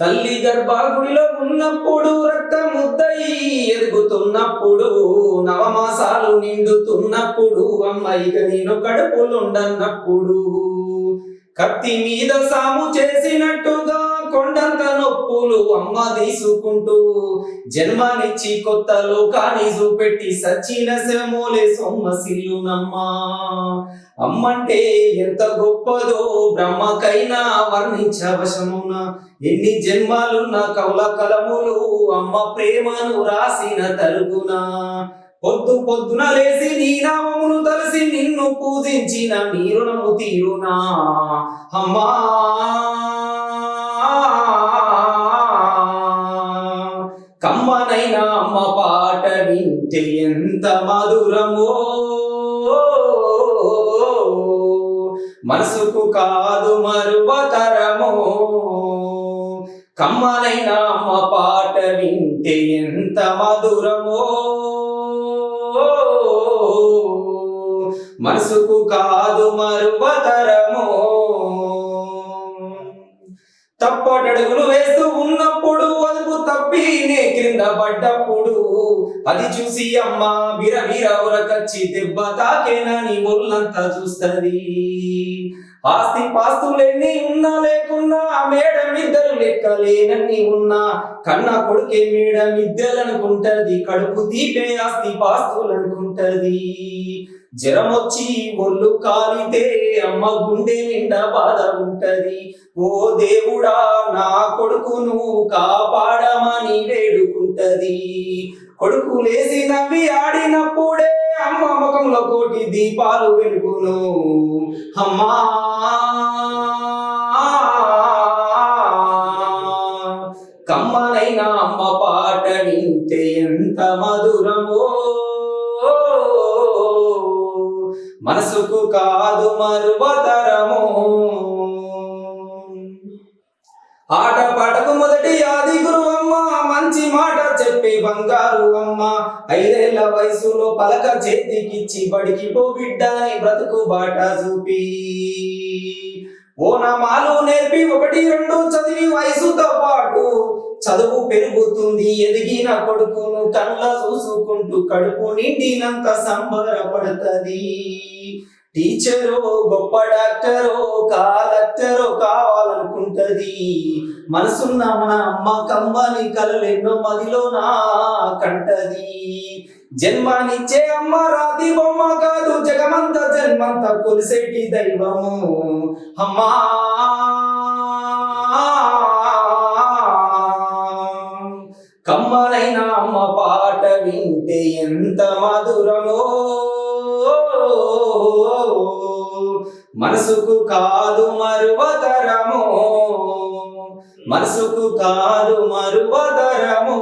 తల్లి గర్భాగుడిలో ఉన్నప్పుడు రక్త ముద్దయి ఎదుగుతున్నప్పుడు నవమాసాలు నిండుతున్నప్పుడు అమ్మాయిక నేను కడుపులుండన్నప్పుడు కత్తి మీద సాము చేసినట్టుగా కొండంత నొప్పులు అమ్మ తీసుకుంటూ జన్మనిచ్చి కొత్త లోకాన్ని చూపెట్టి సచ్చిన శమోలే సొమ్మసిల్లునమ్మా. అమ్మంటే ఎంత గొప్పదో బ్రహ్మకైనా వర్ణించవశమున. ఎన్ని జన్మాలున్న కవుల కలములు అమ్మ ప్రేమను రాసిన తలుగునా పొద్దు పొద్దున లేసి నీ నామమును తలసి నిన్ను పూజించిన నీ రుణము తీరునా. అమ్మా. పాట వింటే ఎంత మధురమో మనసుకు కాదు మరువతరమో కమ్మలైన అమ్మ పాట వింటే ఎంత మధురమో. మనసుకు కాదు మరువతరమో తప్పటడుగులు వేస్తూ ఉన్నప్పుడు అదుపు తప్పి నే క్రింద పడ్డప్పుడు అది చూసి అమ్మ బిర బిర ఉరకచ్చి దెబ్బ తాకేనని ముళ్ళంతా చూస్తది? ఆస్తి పాస్తులెన్ని ఉన్నా లేకున్నా మేడం ఇద్దరు లెక్కలేనన్ని ఉన్నా కన్న కొడుకే మేడం మిద్దెలనుకుంటది కడుపు తీపే ఆస్తి పాస్తులనుకుంటది. జ్వరం వచ్చి ఒళ్ళు కాలితే అమ్మ గుండె నిండా బాధ ఉంటది. ఓ దేవుడా నా కొడుకును కాపాడమని వేడుకుంటది. కొడుకు లేసి నవ్వి ఆడినప్పుడే అమ్మ ముఖంలో కోటి దీపాలు వెలుగును. అమ్మా! కమ్మనైనా అమ్మ పాట వింటే ఎంత మధురమో. మనసుకు కాదు మరువతరము. ఆట పాటకు మొదటి ఆది గురువమ్మ మంచి మాట చెప్పి బంగారు అమ్మ. ఐదేళ్ళ వయసులో పలక చేతికిచ్చి బడికి పో బిడ్డని బ్రతుకు బాట చూపి. ఓనమాలు నేర్పి ఒకటి రెండు చదివి చదువు పెరుగుతుంది ఎదిగిన కొడుకును కళ్ళ చూసుకుంటూ కడుపు నిండినంత సంబరపడుతుంది. టీచరో గొప్ప డాక్టరో కాలక్టరో కావాలనుకుంటది. మనసున్న మన అమ్మ కమ్మని కలలెన్నో మదిలో నా కంటది. జన్మానిచ్చే అమ్మ రాతి బొమ్మ కాదు జగమంత జన్మంత కొలిసేటి దైవము. అమ్మా! కమ్మనైన అమ్మ పాట వింటే ఎంత మధురమో. మనసుకు కాదు మరువతరమో మనసుకు కాదు మరువతరమో